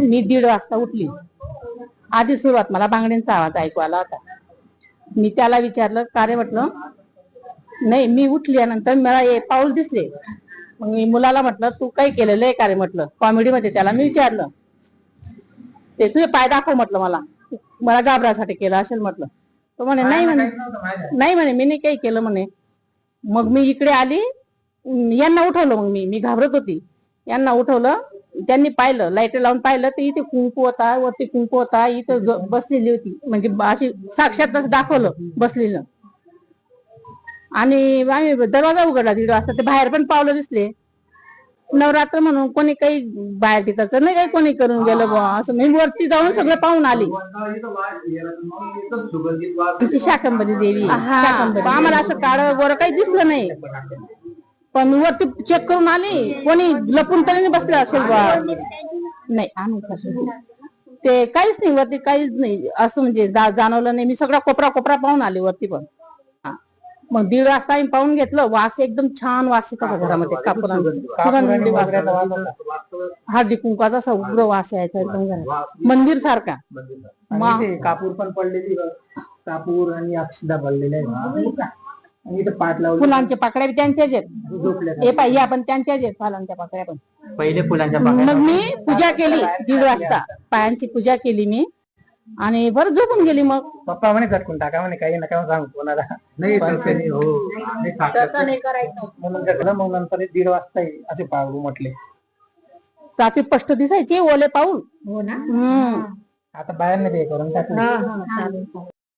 मी दीड वाजता उठली. आधी सुरुवात मला बांगड्यांचा आवाज ऐकू आला होता. मी त्याला विचारलं का रे? म्हटलं नाही मी उठल्यानंतर मला हे पाऊल दिसले. मग मी मुलाला म्हटलं तू काही केलेलं आहे का रे? म्हटलं कॉमेडी मध्ये त्याला मी विचारलं. ते तुझे पाय दाखव म्हटलं मला. मला घाबरासाठी केलं असेल म्हटलं. तो म्हणे नाही म्हणे नाही म्हणे मी नाही काही केलं म्हणे. मग मी इकडे आली यांना उठवलं मग मी. मी घाबरत होती. यांना उठवलं त्यांनी पाहिलं लाइट लावून पाहिलं तर इथे कुंकू होता वरती कुंकू होता इथं बसलेली होती. म्हणजे अशी साक्षात दाखवलं बसलेलं. आणि आम्ही दरवाजा उघडला दीड वाजता ते बाहेर पण पावलं दिसले. नवरात्र म्हणून कोणी काही बाहेर तिथं नाही काही कोणी करून गेलं बुवा असं मी वरती जाऊन सगळं पाहून आली. ती शाकंबरी देवी. आम्हाला असं काळ गोरं काही दिसलं नाही. पण मी वरती चेक करून आली कोणी लपून तरी बसले बसलं असेल बा. नाही आम्ही कसं ते काहीच नाही वरती काहीच नाही. असं म्हणजे जाणवलं नाही. मी सगळा कोपरा कोपरा पाहून आले वरती पण. मग दीड वाजता आम्ही पाहून घेतलं वास एकदम छान वास येत होता घरामध्ये म्हणजे हळदी कुंकाचा असा उग्र वास यायचा एकदम घरात. मंदिर सारखा. कापूर पण पडलेली कापूर आणि अक्षदा पडलेल्या आणि इथं पाठ लावली फुलांच्या पाकड्या बी त्यांच्याच आहेत. झोपल्या हे पाहिजे आपण त्यांच्याच आहेत फुलांच्या पाकड्या पण. पहिले फुलांच्या मग मी पूजा केली दीड वाजता. पायांची पूजा केली मी. आणि बरं झोपून गेली मग. पप्पा म्हणे झटकून टाका म्हणे काही नका सांग कोणाला. नाही हो. तसं नाही करायचं. म्हणून मग नंतर हे दीड वाजता असे पाहू म्हटले. रात्री स्पष्ट दिसायचे ओले पाऊल. हो ना? हम्म. आता बाहेर नाही ते करून टाकलं